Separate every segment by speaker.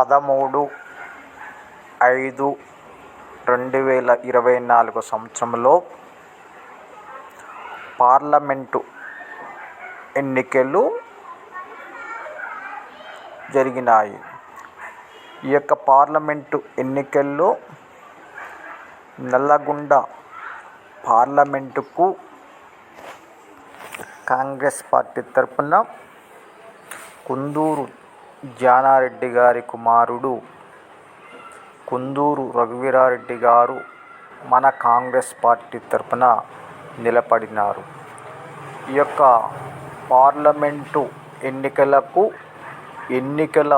Speaker 1: పదమూడు ఐదు రెండు వేల ఇరవై నాలుగు సంవత్సరంలో పార్లమెంటు ఎన్నికలు జరిగినాయి. ఈ యొక్క పార్లమెంటు ఎన్నికల్లో నల్లగొండ పార్లమెంటుకు కాంగ్రెస్ పార్టీ తరపున కుందూరు జానారెడ్డి గారి కుమారుడు కుందూరు రఘువీరారెడ్డి గారు మన కాంగ్రెస్ పార్టీ తరపున నిలబడినారు. ఈ యొక్క పార్లమెంటు ఎన్నికలకు ఎన్నికల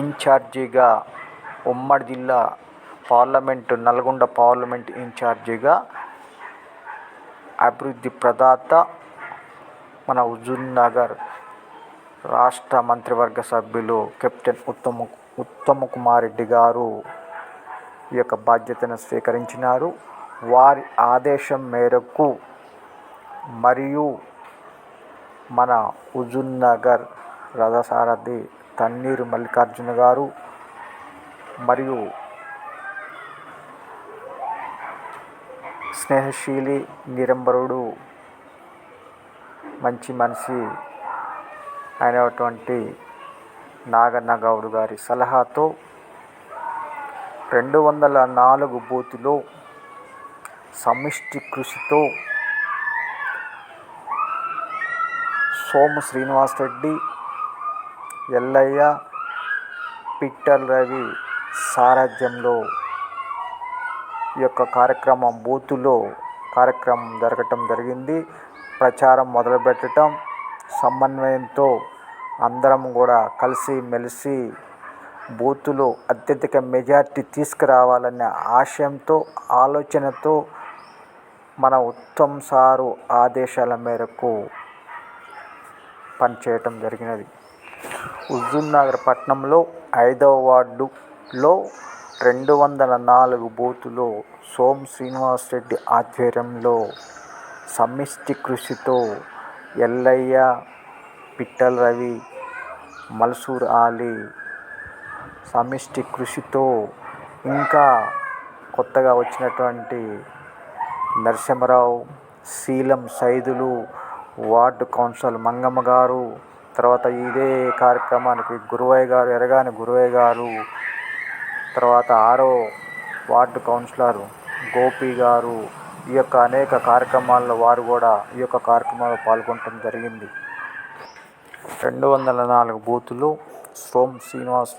Speaker 1: ఇన్ఛార్జిగా ఉమ్మడి జిల్లా పార్లమెంటు నల్గొండ పార్లమెంట్ ఇన్ఛార్జిగా అభివృద్ధి ప్రదాత మన హుజూర్ నగర్ రాష్ట్ర మంత్రివర్గ సభ్యులు కెప్టెన్ ఉత్తమ ఉత్తమ కుమార్ రెడ్డి గారు ఈ యొక్క బాధ్యతను స్వీకరించినారు. వారి ఆదేశం మేరకు మరియు మన హుజూర్ నగర్ రథసారథి తన్నీరు మల్లికార్జున గారు మరియు స్నేహశీలి నిరంబరుడు మంచి మనిషి అయినటువంటి నాగన్న గౌడ్ గారి సలహాతో రెండు వందల నాలుగు బూతులో సమిష్టి కృషితో సోము శ్రీనివాస్ రెడ్డి ఎల్లయ్య పిట్టల్ రవి సారథ్యంలో ఈ యొక్క కార్యక్రమం బూతులో కార్యక్రమం జరగటం జరిగింది. ప్రచారం మొదలుపెట్టడం సమన్వయంతో అందరం కూడా కలిసి మెలిసి బూతులో అత్యధిక మెజార్టీ తీసుకురావాలనే ఆశయంతో ఆలోచనతో మన ఉత్తమ్ సారు ఆదేశాల మేరకు పనిచేయటం జరిగినది. హుజూర్ నగర్ పట్టణంలో ఐదవ వార్డులో రెండు వందల నాలుగు బూతులో సోమ్ శ్రీనివాస్ రెడ్డి ఆధ్వర్యంలో సమిష్టి కృషితో ఎల్లయ్య పిట్టల్ రవి మల్సూర్ ఆలీ సమిష్టి కృషితో ఇంకా కొత్తగా వచ్చినటువంటి నరసింహరావు శీలం సైదులు వార్డు కౌన్సిలర్ మంగమ్మ గారు తర్వాత ఇదే కార్యక్రమానికి గురువయ్య గారు ఎరగాని గురువయ్య గారు తర్వాత ఆరో వార్డు కౌన్సిలర్ గోపి గారు ఈ యొక్క అనేక కార్యక్రమాల్లో వారు కూడా ఈ యొక్క కార్యక్రమంలో పాల్గొనడం జరిగింది. రెండు వందల నాలుగు బూతులు సోమ్ శ్రీనివాస్